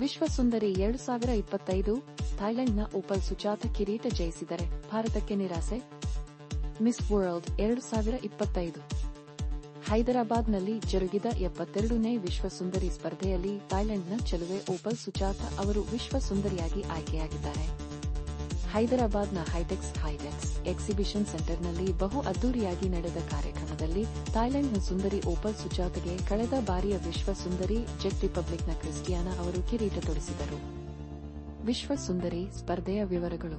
ವಿಶ್ವ ಸುಂದರಿ ಎರಡು ಸಾವಿರ ಇಪ್ಪತ್ತೈದು ಥೈಲೆಂಡ್ನ ಓಪಲ್ ಸುಜಾತ ಕಿರೀಟ ಜಯಿಸಿದರೆ ಭಾರತಕ್ಕೆ ನಿರಾಸೆ. ಮಿಸ್ ವರ್ಲ್ಡ್ ಎರಡು ಸಾವಿರ ಇಪ್ಪತ್ತೈದು. ಹೈದರಾಬಾದ್ನಲ್ಲಿ ಜರುಗಿದ ಎಪ್ಪತ್ತೆರಡನೇ ವಿಶ್ವ ಸುಂದರಿ ಸ್ಪರ್ಧೆಯಲ್ಲಿ ಥೈಲೆಂಡ್ನ ಚಲುವೆ ಓಪಲ್ ಸುಜಾತ ಅವರು ವಿಶ್ವ ಸುಂದರಿಯಾಗಿ ಆಯ್ಕೆಯಾಗಿದ್ದಾರೆ. ಹೈದರಾಬಾದ್ನ ಹೈಟೆಕ್ಸ್ ಹೈಟೆಕ್ಸ್ ಎಕ್ಸಿಬಿಷನ್ ಸೆಂಟರ್ನಲ್ಲಿ ಬಹು ಅದ್ದೂರಿಯಾಗಿ ನಡೆದ ಕಾರ್ಯಕ್ರಮದಲ್ಲಿ ಥಾಯ್ಲೆಂಡ್ನ ಸುಂದರಿ ಓಪಲ್ ಸುಜಾತಗೆ ಕಳೆದ ಬಾರಿಯ ವಿಶ್ವ ಸುಂದರಿ ಜೆಕ್ ರಿಪಬ್ಲಿಕ್ನ ಕ್ರಿಸ್ಟಿಯಾನ ಅವರು ಕಿರೀಟ ತೊಡಿಸಿದರು. ವಿಶ್ವ ಸುಂದರಿ ಸ್ಪರ್ಧೆಯ ವಿವರಗಳು.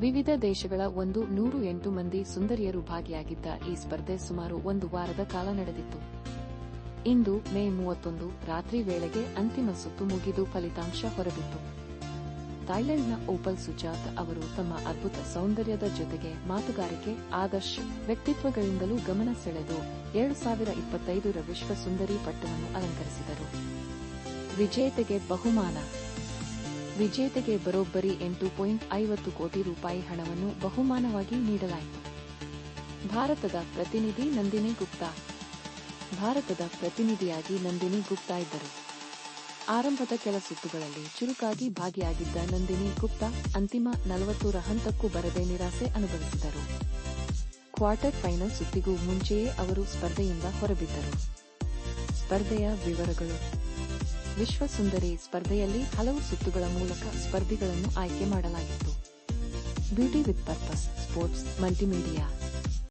ವಿವಿಧ ದೇಶಗಳ ಒಂದು ನೂರು ಎಂಟು ಮಂದಿ ಸುಂದರಿಯರು ಭಾಗಿಯಾಗಿದ್ದ ಈ ಸ್ಪರ್ಧೆ ಸುಮಾರು ಒಂದು ವಾರದ ಕಾಲ ನಡೆದಿತ್ತು. ಇಂದು ಮೇ ಮೂವತ್ತೊಂದು ರಾತ್ರಿ ವೇಳೆಗೆ ಅಂತಿಮ ಸುತ್ತು ಮುಗಿದು ಫಲಿತಾಂಶ ಹೊರಬಿತ್ತು. ಥೈಲೆಂಡ್ನ ಓಪಲ್ ಸುಜಾತ್ ಅವರು ತಮ್ಮ ಅದ್ಭುತ ಸೌಂದರ್ಯದ ಜೊತೆಗೆ ಮಾತುಗಾರಿಕೆ, ಆದರ್ಶ, ವ್ಯಕ್ತಿತ್ವಗಳಿಂದಲೂ ಗಮನ ಸೆಳೆದು ಎರಡು ಸಾವಿರ ಇಪ್ಪತ್ತೈದರ ವಿಶ್ವ ಸುಂದರಿ ಪಟ್ಟವನ್ನು ಅಲಂಕರಿಸಿದರು. ವಿಜೇತೆಗೆ ಬಹುಮಾನ. ವಿಜೇತೆಗೆ ಬರೋಬ್ಬರಿ ಎಂಟು ಪಾಯಿಂಟ್ ಐವತ್ತು ಕೋಟಿ ರೂಪಾಯಿ ಹಣವನ್ನು ಬಹುಮಾನವಾಗಿ ನೀಡಲಾಯಿತು. ಭಾರತದ ಪ್ರತಿನಿಧಿ ನಂದಿನಿ ಗುಪ್ತಾ. ಭಾರತದ ಪ್ರತಿನಿಧಿಯಾಗಿ ನಂದಿನಿ ಗುಪ್ತಾ ಇದ್ದರು. ಆರಂಭದ ಕೆಲ ಸುತ್ತುಗಳಲ್ಲಿ ಚುರುಕಾಗಿ ಭಾಗಿಯಾಗಿದ್ದ ನಂದಿನಿ ಗುಪ್ತಾ ಅಂತಿಮ ನಲವತ್ತೂರ ಹಂತಕ್ಕೂ ಬರದೆ ನಿರಾಸೆ ಅನುಭವಿಸಿದರು. ಕ್ವಾರ್ಟರ್ ಫೈನಲ್ ಸುತ್ತಿಗೂ ಮುಂಚೆಯೇ ಅವರು ಸ್ಪರ್ಧೆಯಿಂದ ಹೊರಬಿದ್ದರು. ಸ್ಪರ್ಧೆಯ ವಿವರಗಳು. ವಿಶ್ವ ಸುಂದರಿ ಸ್ಪರ್ಧೆಯಲ್ಲಿ ಹಲವು ಸುತ್ತುಗಳ ಮೂಲಕ ಸ್ಪರ್ಧಿಗಳನ್ನು ಆಯ್ಕೆ ಮಾಡಲಾಗಿತ್ತು. Beauty with purpose, sports, multimedia.